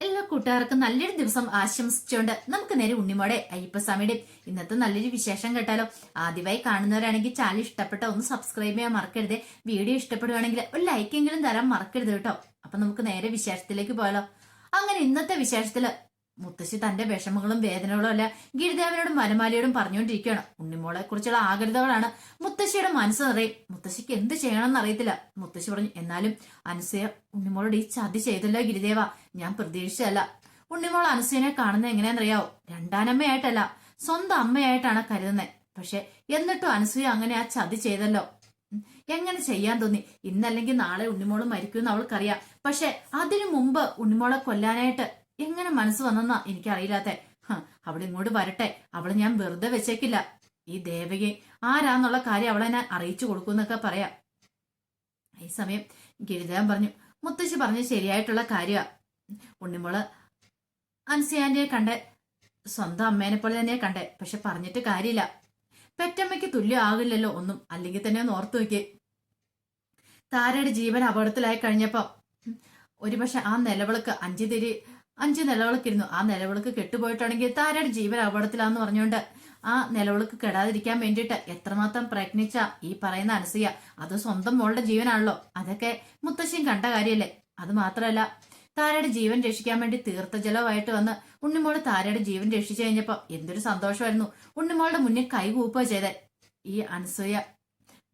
എല്ലാ കൂട്ടുകാർക്കും നല്ലൊരു ദിവസം ആശംസിച്ചുകൊണ്ട് നമുക്ക് നേരെ ഉണ്ണിമോടെ അയ്യപ്പസ്വാമിയുടെ ഇന്നത്തെ നല്ലൊരു വിശേഷം കേട്ടാലോ. ആദ്യമായി കാണുന്നവരാണെങ്കിൽ ചാനൽ ഇഷ്ടപ്പെട്ട ഒന്ന് സബ്സ്ക്രൈബ് ചെയ്യാൻ മറക്കരുത്. വീഡിയോ ഇഷ്ടപ്പെടുവാണെങ്കിൽ ഒരു ലൈക്കെങ്കിലും തരാൻ മറക്കരുത് കേട്ടോ. അപ്പൊ നമുക്ക് നേരെ വിശേഷത്തിലേക്ക് പോയാലോ. അങ്ങനെ ഇന്നത്തെ വിശേഷത്തിൽ മുത്തശ്ശി തന്റെ വിഷമങ്ങളും വേദനകളും അല്ല ഗിരിദേവനോടും വനമാലിയോടും പറഞ്ഞുകൊണ്ടിരിക്കുകയാണ്. ഉണ്ണിമോളെ കുറിച്ചുള്ള ആകൃതകളാണ് മുത്തശ്ശിയുടെ മനസ്സ് നിറയും. മുത്തശ്ശിക്ക് എന്ത് ചെയ്യണമെന്ന് അറിയത്തില്ല. മുത്തശ്ശി പറഞ്ഞു എന്നാലും അനുസയ ഉണ്ണിമോളോട് ഈ ചതി ചെയ്തല്ലോ ഗിരിദേവ. ഞാൻ പ്രതീക്ഷിച്ചതല്ല. ഉണ്ണിമോൾ അനുസൂയനെ കാണുന്നത് എങ്ങനെയാണെന്നറിയാവോ? രണ്ടാനമ്മയായിട്ടല്ല സ്വന്തം അമ്മയായിട്ടാണ് കരുതുന്നത്. പക്ഷെ എന്നിട്ടും അനസൂയ അങ്ങനെ ആ ചതി ചെയ്തല്ലോ. എങ്ങനെ ചെയ്യാൻ തോന്നി? ഇന്നല്ലെങ്കിൽ നാളെ ഉണ്ണിമോൾ മരിക്കുമെന്ന് അവൾക്കറിയാം. പക്ഷെ അതിനു മുമ്പ് ഉണ്ണിമോളെ കൊല്ലാനായിട്ട് എങ്ങനെ മനസ്സ് വന്നെന്നാ എനിക്കറിയില്ലാത്ത. അവൾ ഇങ്ങോട്ട് വരട്ടെ. അവളെ ഞാൻ വെറുതെ വെച്ചേക്കില്ല. ഈ ദേവകി ആരാന്നുള്ള കാര്യം അവളെ ഞാൻ അറിയിച്ചു കൊടുക്കുന്നൊക്കെ പറയാം. ഈ സമയം ഗിരിദേവൻ പറഞ്ഞു മുത്തശ്ശി പറഞ്ഞ ശരിയായിട്ടുള്ള കാര്യ. ഉണ്ണിമോൾ അൻസിയാന്റെ കണ്ടേ സ്വന്തം അമ്മേനെ പോലെ തന്നെ കണ്ടേ. പക്ഷെ പറഞ്ഞിട്ട് കാര്യമില്ല. പെറ്റമ്മയ്ക്ക് തുല്യം ആകില്ലല്ലോ ഒന്നും. അല്ലെങ്കിൽ തന്നെ ഒന്ന് ഓർത്തു നോക്കിയേ. താരയുടെ ജീവൻ അപകടത്തിലായി കഴിഞ്ഞപ്പം ഒരുപക്ഷെ ആ നിലവിളക്ക് അഞ്ചു തിരി അഞ്ച് നിലവിളക്കിരുന്നു. ആ നിലവിളക്ക് കെട്ടുപോയിട്ടാണെങ്കിൽ താരയുടെ ജീവൻ അപകടത്തിലാന്ന് പറഞ്ഞുകൊണ്ട് ആ നിലവിളക്ക് കെടാതിരിക്കാൻ വേണ്ടിയിട്ട് എത്രമാത്രം പ്രയത്നിച്ച ഈ പറയുന്ന അനസൂയ? അത് സ്വന്തം മോളുടെ ജീവനാണല്ലോ. അതൊക്കെ മുത്തശ്ശിയും കണ്ട കാര്യല്ലേ? അത് മാത്രമല്ല താരയുടെ ജീവൻ രക്ഷിക്കാൻ വേണ്ടി തീർത്ഥജലമായിട്ട് വന്ന് ഉണ്ണിമോൾ താരയുടെ ജീവൻ രക്ഷിച്ചു കഴിഞ്ഞപ്പോ എന്തൊരു സന്തോഷമായിരുന്നു. ഉണ്ണിമോളുടെ മുന്നിൽ കൈകൂപ്പ ചെയ്തേ. ഈ അനസൂയ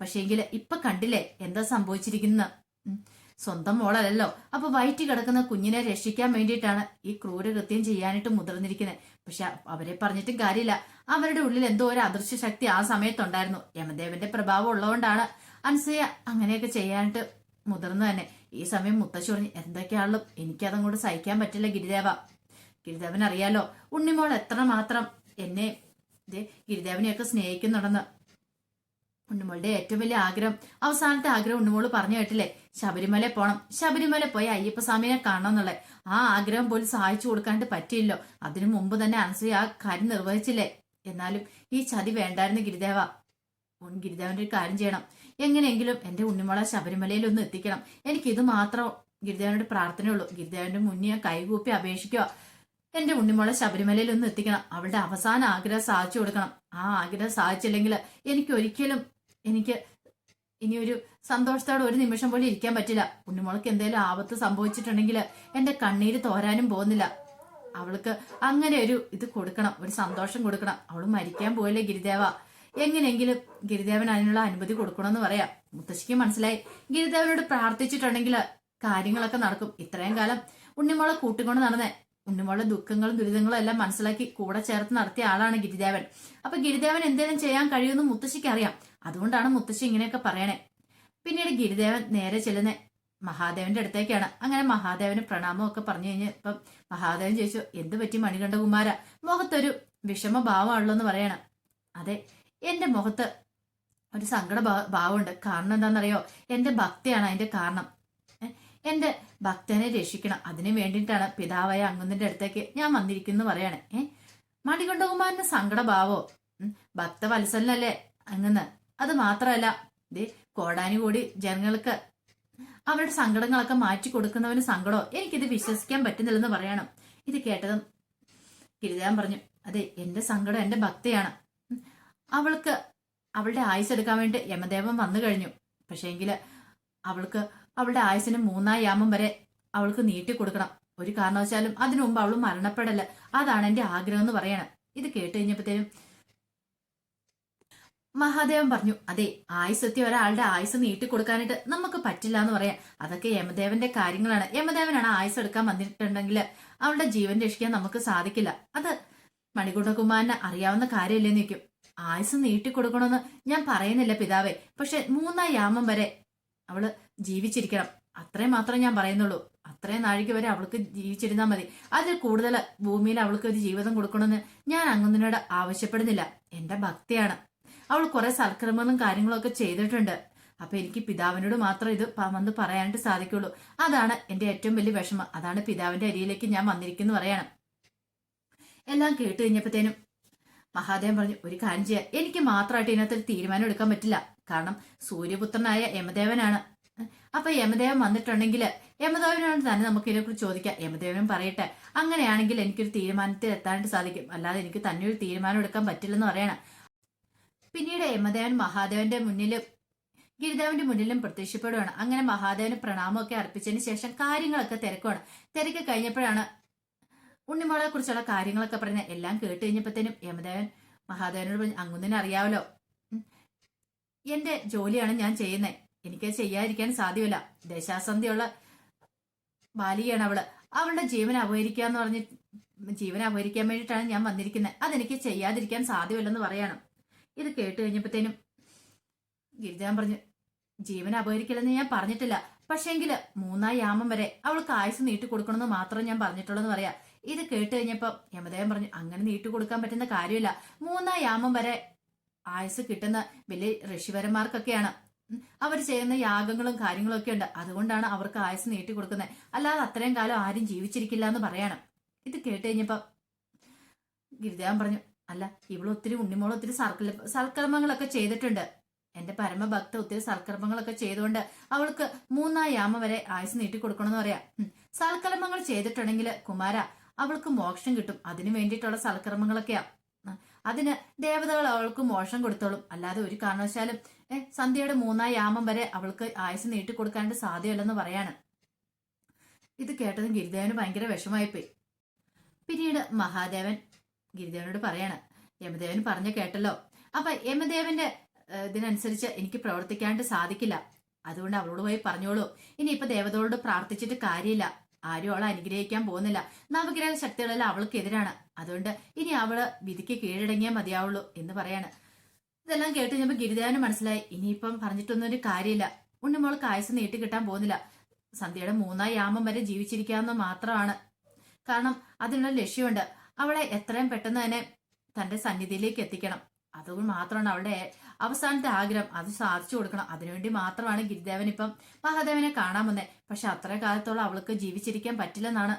പക്ഷേങ്കിൽ ഇപ്പൊ കണ്ടില്ലേ എന്താ സംഭവിച്ചിരിക്കുന്ന സ്വന്തം മോളല്ലല്ലോ. അപ്പൊ വയറ്റി കിടക്കുന്ന കുഞ്ഞിനെ രക്ഷിക്കാൻ വേണ്ടിയിട്ടാണ് ഈ ക്രൂരകൃത്യം ചെയ്യാനായിട്ട് മുതിർന്നിരിക്കുന്നത്. പക്ഷെ അവരെ പറഞ്ഞിട്ടും കാര്യമില്ല. അവരുടെ ഉള്ളിൽ എന്തോ ഒരു അദൃശ്യ ശക്തി ആ സമയത്തുണ്ടായിരുന്നു. യമദേവന്റെ പ്രഭാവം ഉള്ളതുകൊണ്ടാണ് അൻസയ അങ്ങനെയൊക്കെ ചെയ്യാനായിട്ട് മുതിർന്നു തന്നെ. ഈ സമയം മുത്തശ്ശി പറഞ്ഞു എന്തൊക്കെയാണല്ലോ എനിക്കതങ്ങോട്ട് സഹിക്കാൻ പറ്റില്ല ഗിരിദേവ. ഗിരിദേവൻ അറിയാലോ ഉണ്ണിമോൾ എത്ര മാത്രം എന്നെ ഗിരിദേവനെയൊക്കെ സ്നേഹിക്കുന്നുണ്ടെന്ന്. ഉണ്ണിമോളുടെ ഏറ്റവും വലിയ ആഗ്രഹം അവസാനത്തെ ആഗ്രഹം ഉണ്ണുമോൾ പറഞ്ഞു കേട്ടില്ലേ? ശബരിമല പോണം. ശബരിമല പോയി അയ്യപ്പസ്വാമിനെ കാണണം എന്നുള്ളത്. ആ ആഗ്രഹം പോലും സഹായിച്ചു കൊടുക്കാണ്ട് പറ്റിയില്ലോ. അതിനു മുമ്പ് തന്നെ അനസൂയ ആ കാര്യം നിർവഹിച്ചില്ലേ? എന്നാലും ഈ ചതി വേണ്ടായിരുന്നു ഗിരിദേവ. ഗിരിദേവന്റെ ഒരു കാര്യം ചെയ്യണം. എങ്ങനെയെങ്കിലും എന്റെ ഉണ്ണിമോളെ ശബരിമലയിൽ ഒന്ന് എത്തിക്കണം. എനിക്ക് ഇത് മാത്രം ഗിരിദേവനോട് പ്രാർത്ഥനയുള്ളൂ. ഗിരിദേവന്റെ മുന്നിൽ കൈകൂപ്പി അപേക്ഷിക്കുക. എന്റെ ഉണ്ണിമോളെ ശബരിമലയിൽ ഒന്ന് എത്തിക്കണം. അവളുടെ അവസാന ആഗ്രഹം സാധിച്ചു കൊടുക്കണം. ആ ആഗ്രഹം സാധിച്ചില്ലെങ്കിൽ എനിക്ക് ഒരിക്കലും എനിക്ക് ഇനി ഒരു സന്തോഷത്തോടെ ഒരു നിമിഷം പോലും ഇരിക്കാൻ പറ്റില്ല. ഉണ്ണിമോൾക്ക് എന്തെങ്കിലും ആപത്ത് സംഭവിച്ചിട്ടുണ്ടെങ്കിൽ എന്റെ കണ്ണീര് തോരാനും പോകുന്നില്ല. അവൾക്ക് അങ്ങനെ ഒരു ഇത് കൊടുക്കണം ഒരു സന്തോഷം കൊടുക്കണം. അവൾ മരിക്കാൻ പോയല്ലേ ഗിരിദേവ? എങ്ങനെയെങ്കിലും ഗിരിദേവൻ അതിനുള്ള അനുമതി കൊടുക്കണമെന്ന് പറയാം. മുത്തശ്ശിക്ക് മനസ്സിലായി. ഗിരിദേവനോട് പ്രാർത്ഥിച്ചിട്ടുണ്ടെങ്കിൽ കാര്യങ്ങളൊക്കെ നടക്കും. ഇത്രയും കാലം ഉണ്ണിമോളെ കൂട്ടിക്കൊണ്ട് നടന്നേ. ഉണ്ണിമോളുടെ ദുഃഖങ്ങളും ദുരിതങ്ങളും എല്ലാം മനസ്സിലാക്കി കൂടെ ചേർത്ത് നടത്തിയ ആളാണ് ഗിരിദേവൻ. അപ്പൊ ഗിരിദേവൻ എന്തെങ്കിലും ചെയ്യാൻ കഴിയുമെന്ന് മുത്തശ്ശിക്ക് അറിയാം അതുകൊണ്ടാണ് മുത്തശ്ശി ഇങ്ങനെയൊക്കെ പറയണേ. പിന്നീട് ഗിരിദേവൻ നേരെ ചെല്ലുന്ന മഹാദേവന്റെ അടുത്തേക്കാണ്. അങ്ങനെ മഹാദേവന് പ്രണാമം ഒക്കെ പറഞ്ഞു കഴിഞ്ഞ് ഇപ്പം മഹാദേവൻ ചോദിച്ചു എന്ത് പറ്റി മണികണ്ഠകുമാര മുഖത്തൊരു വിഷമഭാവമാണല്ലോ എന്ന് പറയണം. അതെ എന്റെ മുഖത്ത് ഒരു സങ്കട ഭാവമുണ്ട്. കാരണം എന്താണെന്നറിയോ? എന്റെ ഭക്തിയാണ് അതിന്റെ കാരണം. എന്റെ ഭക്തനെ രക്ഷിക്കണം. അതിനു വേണ്ടിയിട്ടാണ് പിതാവായ അങ്ങുന്നിന്റെ അടുത്തേക്ക് ഞാൻ വന്നിരിക്കുന്നു പറയണേ. ഏ മണികണ്ഠകുമാരന്റെ സങ്കടഭാവോ? ഭക്തവത്സലനല്ലേ അങ്ങന്ന് അത് മാത്രമല്ല ദേ കോടാനുകൂടി ജനങ്ങൾക്ക് അവരുടെ സങ്കടങ്ങളൊക്കെ മാറ്റി കൊടുക്കുന്നവന് സങ്കടമോ? എനിക്കിത് വിശ്വസിക്കാൻ പറ്റുന്നില്ലെന്ന് പറയണം. ഇത് കേട്ടതും ഗിരിജാൻ പറഞ്ഞു അതെ എന്റെ സങ്കടം എന്റെ ഭക്തിയാണ്. അവൾക്ക് അവളുടെ ആയുസ് എടുക്കാൻ വേണ്ടി യമദേവൻ വന്നു കഴിഞ്ഞു. പക്ഷേങ്കിൽ അവൾക്ക് അവളുടെ ആയുസിന് മൂന്നാം യാമം വരെ അവൾക്ക് നീട്ടി കൊടുക്കണം. ഒരു കാരണവശാലും അതിനു മുമ്പ് അവൾ മരണപ്പെടല്ല അതാണ് എന്റെ ആഗ്രഹം എന്ന് പറയണം. ഇത് കേട്ട് കഴിഞ്ഞപ്പോഴത്തേനും മഹാദേവൻ പറഞ്ഞു അതെ ആയുസ് എത്തിയ ഒരാളുടെ ആയുസ് നീട്ടി കൊടുക്കാനായിട്ട് നമുക്ക് പറ്റില്ല എന്ന് പറയാം അതൊക്കെ യമദേവന്റെ കാര്യങ്ങളാണ്. യമദേവനാണ് ആയുസ് എടുക്കാൻ വന്നിട്ടുണ്ടെങ്കിൽ അവളുടെ ജീവൻ രക്ഷിക്കാൻ നമുക്ക് സാധിക്കില്ല. അത് മണികുണ്ടകുമാരന് അറിയാവുന്ന കാര്യമില്ലെന്ന് നിൽക്കും ആയുസ് നീട്ടി കൊടുക്കണമെന്ന് ഞാൻ പറയുന്നില്ല പിതാവേ പക്ഷെ മൂന്നാം യാമം വരെ അവൾ ജീവിച്ചിരിക്കണം. അത്രയും മാത്രമേ ഞാൻ പറയുന്നുള്ളൂ. അത്രയും നാഴിക വരെ അവൾക്ക് ജീവിച്ചിരുന്നാൽ മതി. അതിൽ കൂടുതൽ ഭൂമിയിൽ അവൾക്ക് ഒരു ജീവിതം കൊടുക്കണമെന്ന് ഞാൻ അങ്ങുന്നതിനോട് ആവശ്യപ്പെടുന്നില്ല. എന്റെ ഭക്തിയാണ്. അവൾ കുറെ സൽക്രമങ്ങളും കാര്യങ്ങളൊക്കെ ചെയ്തിട്ടുണ്ട്. അപ്പൊ എനിക്ക് പിതാവിനോട് മാത്രം ഇത് വന്ന് പറയാനായിട്ട് സാധിക്കുള്ളൂ. അതാണ് എന്റെ ഏറ്റവും വലിയ വിഷമം. അതാണ് പിതാവിന്റെ അരിയിലേക്ക് ഞാൻ വന്നിരിക്കുന്നു പറയണം. എല്ലാം കേട്ട് കഴിഞ്ഞപ്പോഴത്തേനും മഹാദേവൻ പറഞ്ഞു ഒരു കാര്യം ചെയ്യാം. എനിക്ക് മാത്രമായിട്ട് ഇതിനകത്ത് തീരുമാനം എടുക്കാൻ പറ്റില്ല. കാരണം സൂര്യപുത്രനായ യമദേവനാണ്. അപ്പൊ യമദേവൻ വന്നിട്ടുണ്ടെങ്കിൽ യമദേവനോട് തന്നെ നമുക്ക് ഇതിനെക്കുറിച്ച് ചോദിക്കാം. യമദേവനും പറയട്ടെ അങ്ങനെയാണെങ്കിൽ എനിക്കൊരു തീരുമാനത്തിൽ എത്താനായിട്ട് സാധിക്കും. അല്ലാതെ എനിക്ക് തന്നെ ഒരു തീരുമാനം എടുക്കാൻ പറ്റില്ലെന്ന് പറയണം. പിന്നീട് യമദേവൻ മഹാദേവന്റെ മുന്നിലും ഗിരിദേവന്റെ മുന്നിലും പ്രത്യക്ഷപ്പെടുകയാണ് അങ്ങനെ മഹാദേവന് പ്രണാമമൊക്കെ അർപ്പിച്ചതിന് ശേഷം കാര്യങ്ങളൊക്കെ തിരക്കുവാണ്. തിരക്ക് കഴിഞ്ഞപ്പോഴാണ് ഉണ്ണിമോളെ കുറിച്ചുള്ള കാര്യങ്ങളൊക്കെ പറഞ്ഞ എല്ലാം കേട്ട് കഴിഞ്ഞപ്പോഴത്തേനും യമദേവൻ മഹാദേവനോട് പറഞ്ഞു അങ്ങുന്നിനെ അറിയാവല്ലോ. എന്റെ ജോലിയാണ് ഞാൻ ചെയ്യുന്നത് എനിക്ക് ചെയ്യാതിരിക്കാൻ സാധ്യമല്ല. ദേശാസന്ധിയുള്ള ബാലികയാണ് അവൾ. അവളുടെ ജീവൻ അപഹരിക്കുക എന്ന് പറഞ്ഞ് ജീവൻ അപഹരിക്കാൻ വേണ്ടിയിട്ടാണ് ഞാൻ വന്നിരിക്കുന്നത് അതെനിക്ക് ചെയ്യാതിരിക്കാൻ സാധ്യമല്ലെന്ന് പറയണം. ഇത് കേട്ട് കഴിഞ്ഞപ്പോഴത്തേനും ഗിരിജാൻ പറഞ്ഞു ജീവൻ അപഹരിക്കില്ലെന്ന് ഞാൻ പറഞ്ഞിട്ടില്ല. പക്ഷേങ്കിൽ മൂന്നാം യാമം വരെ അവൾക്ക് ആയുസ് നീട്ടി കൊടുക്കണമെന്ന് മാത്രം ഞാൻ പറഞ്ഞിട്ടുള്ളൂ പറയാ. ഇത് കേട്ട് കഴിഞ്ഞപ്പോ യമദേവൻ പറഞ്ഞു അങ്ങനെ നീട്ടി കൊടുക്കാൻ പറ്റുന്ന കാര്യമില്ല. മൂന്നാം യാമം വരെ ആയുസ് കിട്ടുന്ന വലിയ ഋഷിവരന്മാർക്കൊക്കെയാണ്. അവർ ചെയ്യുന്ന യാഗങ്ങളും കാര്യങ്ങളും ഒക്കെ ഉണ്ട്. അതുകൊണ്ടാണ് അവർക്ക് ആയുസ് നീട്ടി കൊടുക്കുന്നത്. അല്ലാതെ അത്രയും കാലം ആരും ജീവിച്ചിരിക്കില്ല എന്ന് പറയണം. ഇത് കേട്ട് കഴിഞ്ഞപ്പോ ഗിരിദേവൻ പറഞ്ഞു അല്ല ഇവൾ ഒത്തിരി ഉണ്ണിമോൾ ഒത്തിരി സർക്കൽ സൽക്കർമ്മങ്ങളൊക്കെ ചെയ്തിട്ടുണ്ട്. എന്റെ പരമഭക്ത ഒത്തിരി സൽക്കർമ്മങ്ങളൊക്കെ ചെയ്തുകൊണ്ട് അവൾക്ക് മൂന്നാം യാമ വരെ ആയുസ് നീട്ടി കൊടുക്കണമെന്ന് പറയാം. സൽക്കർമ്മങ്ങൾ ചെയ്തിട്ടുണ്ടെങ്കിൽ കുമാര അവൾക്ക് മോക്ഷം കിട്ടും. അതിനു വേണ്ടിയിട്ടുള്ള സൽക്കർമ്മങ്ങളൊക്കെയാ. അതിന് ദേവതകൾ അവൾക്ക് മോഷം കൊടുത്തോളും. അല്ലാതെ ഒരു കാരണവശാലും ഏ, സന്ധ്യയുടെ മൂന്നാം യാമം വരെ അവൾക്ക് ആയുസ് നീട്ടി കൊടുക്കാനായിട്ട് സാധ്യമല്ലെന്ന് പറയാണ്. ഇത് കേട്ടതും ഗിരിദേവന് ഭയങ്കര വിഷമായിപ്പോയി. പിന്നീട് മഹാദേവൻ ഗിരിദേവനോട് പറയാണ്. യമദേവൻ പറഞ്ഞ കേട്ടല്ലോ. അപ്പൊ യമദേവന്റെ ഇതിനനുസരിച്ച് എനിക്ക് പ്രവർത്തിക്കാണ്ട് സാധിക്കില്ല. അതുകൊണ്ട് അവളോട് പോയി പറഞ്ഞോളൂ. ഇനി ഇപ്പൊ ദേവതകളോട് പ്രാർത്ഥിച്ചിട്ട് കാര്യമില്ല. ആരും അവളെ അനുഗ്രഹിക്കാൻ പോകുന്നില്ല. നവഗ്രഹ ശക്തികളെല്ലാം അവൾക്കെതിരാണ്. അതുകൊണ്ട് ഇനി അവൾ വിധിക്ക് കീഴടങ്ങിയാൽ മതിയാവുള്ളൂ എന്ന് പറയാണ്. ഇതെല്ലാം കേട്ട് ഞാൻ ഗിരിദേവന് മനസ്സിലായി. ഇനിയിപ്പം പറഞ്ഞിട്ടൊന്നും ഒരു കാര്യമില്ല ഉണ്ണിമോൾക്ക് ആയുസ് നീട്ടി കിട്ടാൻ പോകുന്നില്ല. സന്ധ്യയുടെ മൂന്നാം യാമം വരെ ജീവിച്ചിരിക്കാമെന്ന് മാത്രമാണ്. കാരണം അതിനുള്ള ലക്ഷ്യമുണ്ട്. അവളെ എത്രയും പെട്ടെന്ന് തന്നെ തന്റെ സന്നിധിയിലേക്ക് എത്തിക്കണം. അതുകൊണ്ട് മാത്രമാണ് അവളുടെ അവസാനത്തെ ആഗ്രഹം. അത് സാധിച്ചു കൊടുക്കണം. അതിനുവേണ്ടി മാത്രമാണ് ഗിരിദേവൻ ഇപ്പം മഹാദേവനെ കാണാൻ വന്നേ പക്ഷെ അത്ര കാലത്തോളം അവൾക്ക് ജീവിച്ചിരിക്കാൻ പറ്റില്ലെന്നാണ്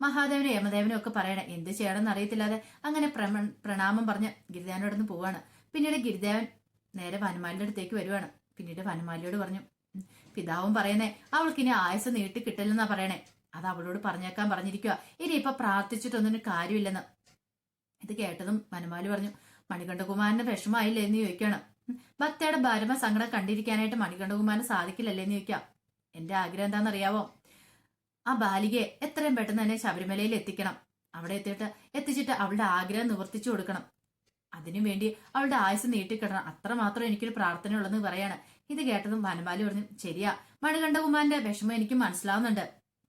മഹാദേവനും യമദേവനും ഒക്കെ പറയണേ. എന്ത് ചെയ്യണമെന്ന് അറിയത്തില്ലാതെ അങ്ങനെ പ്രണാമം പറഞ്ഞ് ഗിരിദേവനോട് നിന്ന് പോവാണ്. പിന്നീട് ഗിരിദേവൻ നേരെ വനമാലിയുടെ അടുത്തേക്ക് വരുവാണ്. പിന്നീട് വനമാലിയോട് പറഞ്ഞു പിതാവും പറയുന്നേ അവൾക്കിനി ആയുസ് നീട്ടി കിട്ടില്ലെന്നാ പറയണേ. അത് അവളോട് പറഞ്ഞേക്കാൻ പറഞ്ഞിരിക്കുക ഇനി ഇപ്പൊ പ്രാർത്ഥിച്ചിട്ടൊന്നും കാര്യമില്ലെന്ന്. ഇത് കേട്ടതും മനുമാലി പറഞ്ഞു മണികണ്ഠകുമാരന് വിഷമായില്ലേ എന്ന് ചോദിക്കണം "ഉം, ഭക്തയുടെ ഭാരമ സങ്കടം കണ്ടിരിക്കാനായിട്ട് മണികണ്ഠകുമാരന് സാധിക്കില്ലല്ലേ? എന്ന് ചോദിക്കാം എന്റെ ആഗ്രഹം എന്താണെന്നറിയാവോ? ആ ബാലികയെ എത്രയും പെട്ടെന്ന് തന്നെ ശബരിമലയിൽ എത്തിക്കണം. അവിടെ എത്തിയിട്ട് എത്തിച്ചിട്ട് അവളുടെ ആഗ്രഹം നിവർത്തിച്ചു കൊടുക്കണം. അതിനു വേണ്ടി അവളുടെ ആയുസ് നീട്ടിക്കിടണം. അത്ര മാത്രം എനിക്കൊരു പ്രാർത്ഥന ഉള്ളെന്ന് പറയാണ്. ഇത് കേട്ടതും വനമാലി പറഞ്ഞു ശരിയാ. മണികണ്ഠകുമാരന്റെ വിഷമം എനിക്ക് മനസ്സിലാവുന്നുണ്ട്.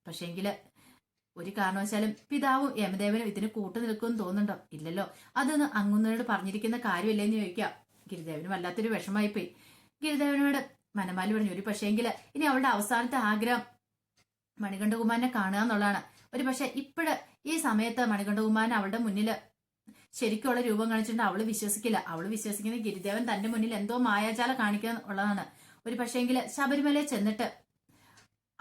പക്ഷേങ്കിൽ ഒരു കാരണവശാലും പിതാവും യമദേവനും ഇതിന് കൂട്ടു നിൽക്കുമെന്ന് തോന്നുന്നുണ്ടോ? ഇല്ലല്ലോ. അതൊന്ന് അങ്ങുന്നതിനോട് പറഞ്ഞിരിക്കുന്ന കാര്യമല്ലേന്ന് ചോദിക്കാം. ഗിരിദേവന് വല്ലാത്തൊരു വിഷമായി പോയി ഗിരിദേവനോട് മനമാലി പറഞ്ഞു ഒരു പക്ഷേങ്കിൽ ഇനി അവളുടെ അവസാനത്തെ ആഗ്രഹം മണികണ്ഠകുമാരനെ കാണുക എന്നുള്ളതാണ്. ഒരു പക്ഷെ ഇപ്പോഴ് ഈ സമയത്ത് മണികണ്ഠകുമാരൻ അവളുടെ മുന്നിൽ ശരിക്കുള്ള രൂപം കാണിച്ചിട്ടുണ്ട്. അവൾ വിശ്വസിക്കില്ല. അവൾ വിശ്വസിക്കുന്ന ഗിരിദേവൻ തന്റെ മുന്നിൽ എന്തോ മായാജാല കാണിക്കുക ഉള്ളതാണ്. ഒരു പക്ഷേങ്കിൽ ശബരിമലയിൽ ചെന്നിട്ട്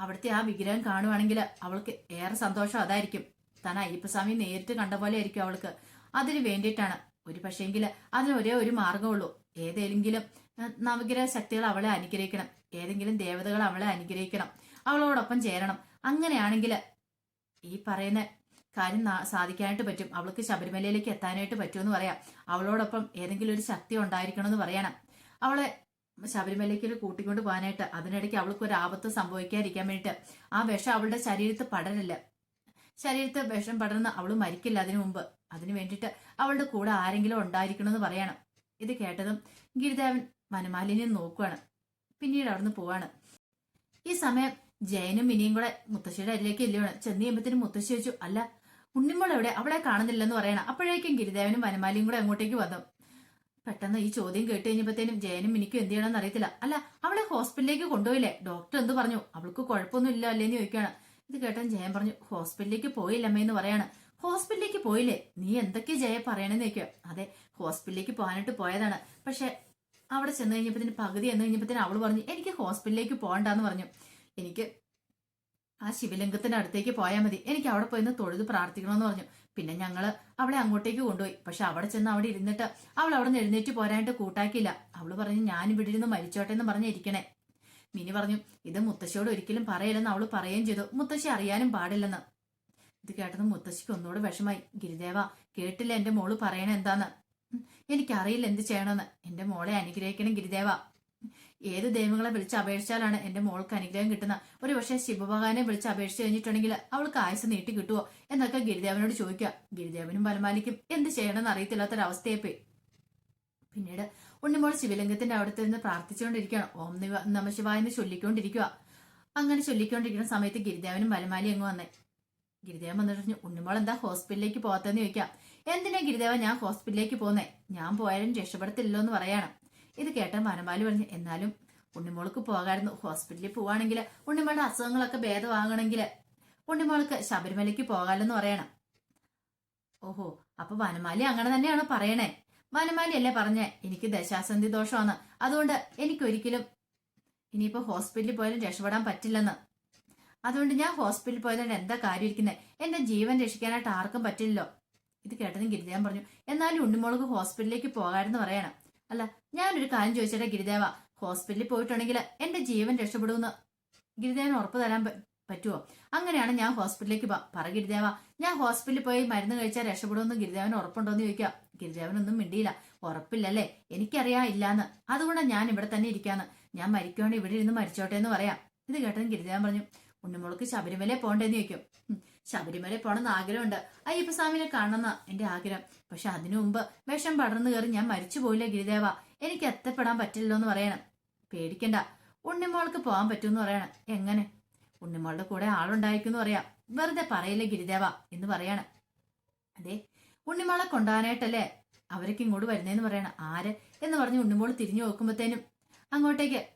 അവിടുത്തെ ആ വിഗ്രഹം കാണുവാണെങ്കിൽ അവൾക്ക് ഏറെ സന്തോഷം അതായിരിക്കും. താൻ അയ്യപ്പസ്വാമി നേരിട്ട് കണ്ട പോലെ ആയിരിക്കും അവൾക്ക്. അതിന് വേണ്ടിയിട്ടാണ്. ഒരു പക്ഷേങ്കിൽ അതിന് ഒരേ ഒരു മാർഗമുള്ളൂ ഏതെങ്കിലും നവഗ്രഹ ശക്തികൾ അവളെ അനുഗ്രഹിക്കണം. ഏതെങ്കിലും ദേവതകൾ അവളെ അനുഗ്രഹിക്കണം. അവളോടൊപ്പം ചേരണം. അങ്ങനെയാണെങ്കിൽ ഈ പറയുന്ന കാര്യം സാധിക്കാനായിട്ട് പറ്റും. അവൾക്ക് ശബരിമലയിലേക്ക് എത്താനായിട്ട് പറ്റുമെന്ന് പറയാം. അവളോടൊപ്പം ഏതെങ്കിലും ഒരു ശക്തി ഉണ്ടായിരിക്കണം എന്ന് പറയണം. അവളെ ശബരിമലയ്ക്ക് കൂട്ടിക്കൊണ്ട് പോകാനായിട്ട്. അതിനിടയ്ക്ക് അവൾക്ക് ഒരു ആപത്ത് സംഭവിക്കാതിരിക്കാൻ വേണ്ടിയിട്ട്. ആ വിഷം അവളുടെ ശരീരത്ത് പടരില്ല. ശരീരത്ത് വിഷം പടർന്ന് അവൾ മരിക്കില്ല അതിനു മുമ്പ്. അതിനു വേണ്ടിയിട്ട് അവളുടെ കൂടെ ആരെങ്കിലും ഉണ്ടായിരിക്കണം എന്ന് പറയണം. ഇത് കേട്ടതും ഗിരിദേവൻ വനമാലിനെ നോക്കുവാണ്. പിന്നീട് അവിടുന്ന് പോവാണ്. ഈ സമയം ജയനും മിനിയും കൂടെ മുത്തശ്ശിയുടെ അരിലേക്ക് എല്ലുവാണ് ചെന്ന് മുത്തശ്ശി വെച്ചു അല്ല ഉണ്ണിമോൾ എവിടെ? അവളെ കാണുന്നില്ലെന്ന് പറയണം. അപ്പോഴേക്കും ഗിരിദേവനും മനമാലിയും കൂടെ അങ്ങോട്ടേക്ക് വന്നു. പെട്ടെന്ന് ഈ ചോദ്യം കേട്ട് കഴിഞ്ഞപ്പോഴത്തേനും ജയനും എനിക്കും എന്ത് ചെയ്യണമെന്ന് അറിയത്തില്ല. അല്ല അവളെ ഹോസ്പിറ്റലിലേക്ക് കൊണ്ടുപോയില്ലേ? ഡോക്ടർ എന്ത് പറഞ്ഞു? അവൾക്ക് കുഴപ്പമൊന്നും ഇല്ല അല്ലേന്ന് ചോദിക്കുകയാണ്. ഇത് കേട്ടാൻ ജയൻ പറഞ്ഞു ഹോസ്പിറ്റലിലേക്ക് പോയില്ല എന്ന് പറയാണ്. ഹോസ്പിറ്റലിലേക്ക് പോയില്ലേ? നീ എന്തൊക്കെ ജയ പറയണെന്ന് ചോദിക്കുക. അതെ ഹോസ്പിറ്റലിലേക്ക് പോകാനായിട്ട് പോയതാണ്. പക്ഷെ അവിടെ ചെന്ന് കഴിഞ്ഞപ്പത്തിന് പകുതി എന്ന് കഴിഞ്ഞപ്പോഴത്തേന് അവൾ പറഞ്ഞു എനിക്ക് ഹോസ്പിറ്റലിലേക്ക് പോകണ്ടെന്ന് പറഞ്ഞു. എനിക്ക് ആ ശിവലിംഗത്തിന്റെ അടുത്തേക്ക് പോയാൽ മതി. എനിക്ക് അവിടെ പോയി ഒന്ന് തൊഴുത് പ്രാർത്ഥിക്കണമെന്ന് പറഞ്ഞു. പിന്നെ ഞങ്ങൾ അവളെ അങ്ങോട്ടേക്ക് കൊണ്ടുപോയി. പക്ഷെ അവിടെ ചെന്ന് അവിടെ ഇരുന്നിട്ട് അവൾ അവിടെ നിന്ന് എഴുന്നേറ്റ് പോരാനായിട്ട് കൂട്ടാക്കിയില്ല. അവൾ പറഞ്ഞു ഞാൻ ഇവിടെ ഇരുന്ന് മരിച്ചോട്ടെ എന്ന് പറഞ്ഞിരിക്കണേ മിനി പറഞ്ഞു ഇത് മുത്തശ്ശിയോട് ഒരിക്കലും പറയില്ലെന്ന് അവൾ പറയുകയും ചെയ്തു. മുത്തശ്ശി അറിയാനും പാടില്ലെന്ന്. ഇത് കേട്ടത് മുത്തശ്ശിക്ക് ഒന്നുകൂടെ വിഷമായി ഗിരിദേവ കേട്ടില്ല എന്റെ മോൾ പറയണ എന്താന്ന് ഉം, എനിക്കറിയില്ല എന്ത് ചെയ്യണമെന്ന്. എന്റെ മോളെ അനുഗ്രഹിക്കണം ഗിരിദേവ. ഏത് ദൈവങ്ങളെ വിളിച്ച് അപേക്ഷിച്ചാലാണ് എന്റെ മോൾക്ക് അനുഗ്രഹം കിട്ടുന്ന ഒരു പക്ഷേ ശിവഭഗവാനെ വിളിച്ച് അപേക്ഷിച്ച് കഴിഞ്ഞിട്ടുണ്ടെങ്കിൽ അവൾക്ക് ആയുസ് നീട്ടി കിട്ടുമോ എന്നൊക്കെ ഗിരിദേവനോട് ചോദിക്കുക. ഗിരിദേവനും പരമാലിക്കും എന്ത് ചെയ്യണമെന്ന് അറിയത്തില്ലാത്തൊരവസ്ഥയെപ്പോയി പിന്നീട് ഉണ്ണിമോൾ ശിവലിംഗത്തിന്റെ അവിടുത്തെ നിന്ന് പ്രാർത്ഥിച്ചുകൊണ്ടിരിക്കുകയാണ്. ഓം നിവ- നമശിവായ എന്ന് ചൊല്ലിക്കൊണ്ടിരിക്കുക അങ്ങനെ ചൊല്ലിക്കൊണ്ടിരിക്കുന്ന സമയത്ത് ഗിരിദേവനും ബലമാലി അങ്ങ് വന്നേ. ഗിരിദേവൻ വന്നിട്ട് പറഞ്ഞു ഉണ്ണിമോൾ എന്താ ഹോസ്പിറ്റലിലേക്ക് പോകത്തെന്ന് ചോദിക്കാം. എന്തിനാ ഗിരിദേവ ഞാൻ ഹോസ്പിറ്റലിലേക്ക് പോന്നേ ഞാൻ പോയാലും രക്ഷപ്പെടത്തില്ലല്ലോ എന്ന് പറയാണ്. ഇത് കേട്ട മനമാലി പറഞ്ഞു എന്നാലും ഉണ്ണിമോൾക്ക് പോകായിരുന്നു. ഹോസ്പിറ്റലിൽ പോവാണെങ്കിൽ ഉണ്ണിമോളുടെ അസുഖങ്ങളൊക്കെ ഭേദമാകണമെങ്കിൽ ഉണ്ണിമോൾക്ക് ശബരിമലയ്ക്ക് പോകാമെന്ന് പറയണം. ഓഹോ അപ്പൊ വനമാലി അങ്ങനെ തന്നെയാണ് പറയണേ? വനമാലി അല്ലേ പറഞ്ഞേ എനിക്ക് ദശാസന്ധി ദോഷമാണ്. അതുകൊണ്ട് എനിക്കൊരിക്കലും ഇനിയിപ്പോ ഹോസ്പിറ്റലിൽ പോയാലും രക്ഷപ്പെടാൻ പറ്റില്ലെന്ന്. അതുകൊണ്ട് ഞാൻ ഹോസ്പിറ്റലിൽ പോയതുകൊണ്ട് എന്താ കാര്യം ഇരിക്കുന്നത് എന്റെ ജീവൻ രക്ഷിക്കാനായിട്ട് ആർക്കും പറ്റില്ലല്ലോ. ഇത് കേട്ടതും ഗിരിദേവൻ പറഞ്ഞു എന്നാലും ഉണ്ണിമോൾക്ക് ഹോസ്പിറ്റലിലേക്ക് പോകാമെന്ന് പറയണം. അല്ല ഞാനൊരു കാര്യം ചോദിച്ചേട്ടാ ഗിരിദേവ. ഹോസ്പിറ്റലിൽ പോയിട്ടുണ്ടെങ്കിൽ എന്റെ ജീവൻ രക്ഷപ്പെടുമെന്ന്. ഗിരിദേവൻ ഉറപ്പ് തരാൻ പറ്റുമോ അങ്ങനെയാണ് ഞാൻ ഹോസ്പിറ്റലിലേക്ക് പറ ഗിരിദേവ. ഞാൻ ഹോസ്പിറ്റലിൽ പോയി മരുന്ന് കഴിച്ചാൽ രക്ഷപ്പെടുമെന്ന് ഗിരിദേവൻ ഉറപ്പുണ്ടോന്ന് ചോദിക്കാം. ഗിരിദേവനൊന്നും മിണ്ടിയില്ല. ഉറപ്പില്ലല്ലേ? എനിക്കറിയാം ഇല്ലാന്ന്. അതുകൊണ്ട് ഞാൻ ഇവിടെ തന്നെ ഇരിക്കാന്ന്. ഞാൻ മരിക്കുവാണെങ്കിൽ ഇവിടെ ഇരുന്ന് മരിച്ചോട്ടെ എന്ന് പറയാം. ഇത് കേട്ടതും ഗിരിദേവൻ പറഞ്ഞു ഉണ്ണിമോൾക്ക് ശബരിമല പോണ്ടേന്ന് ചോദിക്കും. "ഉം, ശബരിമല പോണെന്ന് ആഗ്രഹമുണ്ട്. അയ്യപ്പസ്വാമിനെ കാണണമെന്ന എന്റെ ആഗ്രഹം. പക്ഷെ അതിനു മുമ്പ് വിഷം പടർന്നു കയറി ഞാൻ മരിച്ചു പോയില്ല ഗിരിദേവ? എനിക്ക് എത്തപ്പെടാൻ പറ്റില്ലല്ലോ എന്ന് പറയണം. പേടിക്കണ്ട. ഉണ്ണിമോൾക്ക് പോകാൻ പറ്റുമെന്ന് പറയണം. എങ്ങനെ? ഉണ്ണിമോളുടെ കൂടെ ആളുണ്ടായിരിക്കും പറയാം. വെറുതെ പറയില്ല ഗിരിദേവ എന്ന് പറയണം. അതെ ഉണ്ണിമോളെ കൊണ്ടുപോകാനായിട്ടല്ലേ അവരൊക്കെ ഇങ്ങോട്ട് വരുന്നതെന്ന് പറയണം. ആര്? എന്ന് പറഞ്ഞ് ഉണ്ണിമോൾ തിരിഞ്ഞു നോക്കുമ്പോഴത്തേനും അങ്ങോട്ടേക്ക്.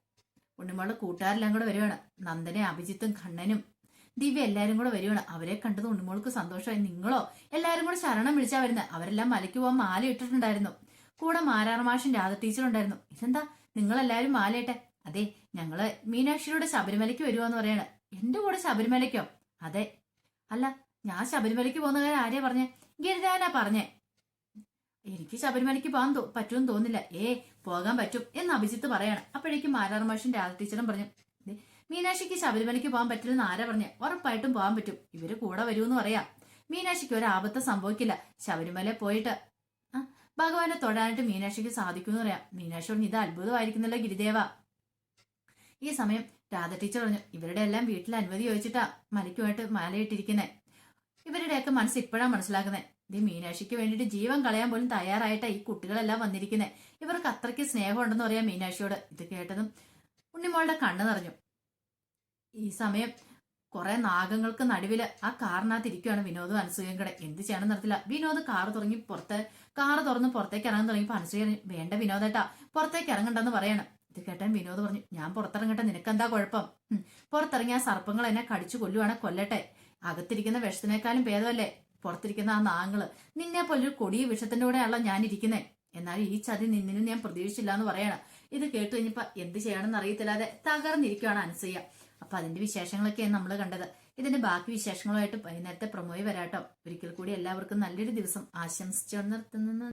ഉണ്ണിമോളുടെ കൂട്ടുകാരെല്ലാം കൂടെ വരുവാണ്. നന്ദനെ അഭിജിത്തും കണ്ണനും ദിവ്യ എല്ലാരും കൂടെ വരുവാണ്. അവരെ കണ്ടത് ഉണ്ണിമോൾക്ക് സന്തോഷമായി. നിങ്ങളോ? എല്ലാരും കൂടെ ശരണം വിളിച്ചാ വരുന്നത് അവരെല്ലാം മലയ്ക്ക് പോകാൻ മാല ഇട്ടിട്ടുണ്ടായിരുന്നു. കൂടെ മാരാർമാഷൻ രാധ ടീച്ചർ ഉണ്ടായിരുന്നു. ഇതെന്താ? നിങ്ങളെല്ലാരും മാലയിട്ടെ. അതെ ഞങ്ങൾ മീനാക്ഷിയുടെ ശബരിമലയ്ക്ക് വരുവാന്ന് പറയാണ്. എന്റെ കൂടെ ശബരിമലയ്ക്കോ? അതെ. അല്ല ഞാൻ ശബരിമലയ്ക്ക് പോകുന്ന കാര്യം ആരെയാ പറഞ്ഞേ? ഗിരിജാനാ പറഞ്ഞേ. എനിക്ക് ശബരിമലയ്ക്ക് പോകാൻ പറ്റുമെന്ന് തോന്നില്ല ഏ പോകാൻ പറ്റും എന്ന് അഭിജിത്ത് പറയാണ്. അപ്പോഴേക്കും മാരാർമാഷൻ രാധ ടീച്ചറും പറഞ്ഞു. "ദേ, മീനാക്ഷിക്ക് ശബരിമലയ്ക്ക് പോകാൻ പറ്റില്ലെന്ന് ആരാ പറഞ്ഞേ? ഉറപ്പായിട്ടും പോകാൻ പറ്റും. ഇവർ കൂടെ വരുമെന്ന് പറയാം. മീനാക്ഷിക്ക് ഒരു ആപത്ത് സംഭവിക്കില്ല. ശബരിമല പോയിട്ട് ഭഗവാനെ തൊടാനായിട്ട് മീനാക്ഷിക്ക് സാധിക്കുമെന്ന് പറയാം. മീനാക്ഷി പറഞ്ഞു ഇത് അത്ഭുതമായിരിക്കുന്നല്ലോ ഗിരിദേവ. ഈ സമയം രാധ ടീച്ചർ പറഞ്ഞു ഇവരുടെ എല്ലാം വീട്ടിൽ അനുമതി ചോദിച്ചിട്ടാ മലയ്ക്കുമായിട്ട് മാലയിട്ടിരിക്കുന്നത് ഇവരുടെയൊക്കെ മനസ്സ് ഇപ്പോഴാണ് മനസ്സിലാക്കുന്നത് ഇത് മീനാക്ഷിക്ക് വേണ്ടിയിട്ട് ജീവൻ കളയാൻ പോലും തയ്യാറായിട്ടാ ഈ കുട്ടികളെല്ലാം വന്നിരിക്കുന്നത് ഇവർക്ക് അത്രയ്ക്ക് സ്നേഹമുണ്ടെന്ന് പറയാം മീനാക്ഷിയോട്. ഇത് കേട്ടതും ഉണ്ണിമോളുടെ കണ്ണ് നിറഞ്ഞു. ഈ സമയം കുറെ നാഗങ്ങൾക്ക് നടുവിൽ ആ കാറിനകത്ത് ഇരിക്കുകയാണ് വിനോദും അനസൂയം കൂടെ. എന്ത് ചെയ്യണം നടത്തില്ല. വിനോദ് കാർ തുടങ്ങി പുറത്ത് കാർ തുറന്ന് പുറത്തേക്ക് ഇറങ്ങാൻ തുടങ്ങിയപ്പോ അനസൂയ വേണ്ട വിനോദേട്ടാ പുറത്തേക്ക് ഇറങ്ങണ്ടെന്ന് പറയണം. ഇത് കേട്ടാൻ വിനോദ് പറഞ്ഞു ഞാൻ പുറത്തിറങ്ങട്ടെ നിനക്കെന്താ കുഴപ്പം? പുറത്തിറങ്ങിയ സർപ്പങ്ങൾ എന്നെ കടിച്ചു കൊല്ലുവാണെ കൊല്ലട്ടെ. അകത്തിരിക്കുന്ന വിഷത്തിനേക്കാളും ഭേദമല്ലേ? പുറത്തിരിക്കുന്ന ആ നാങ്ങൾ. നിന്നെ പോലൊരു കൊടിയ വിഷത്തിന്റെ കൂടെയാണല്ലോ ഞാൻ ഇരിക്കുന്നേ. എന്നാലും ഈ ചതി നിന്നിനും ഞാൻ പ്രതീക്ഷിച്ചില്ല എന്ന് പറയണം. ഇത് കേട്ടു കഴിഞ്ഞപ്പോ എന്ത് ചെയ്യണമെന്ന് അറിയത്തില്ലാതെ തകർന്നിരിക്കുകയാണ് അനസൂയ. അപ്പൊ അതിന്റെ വിശേഷങ്ങളൊക്കെയാണ് നമ്മൾ കണ്ടത്. ഇതിന്റെ ബാക്കി വിശേഷങ്ങളുമായിട്ട് വൈകുന്നേരത്തെ പ്രൊമോയി വരാട്ടോ. ഒരിക്കൽ കൂടി എല്ലാവർക്കും നല്ലൊരു ദിവസം ആശംസിച്ചു നിർത്തുന്നു.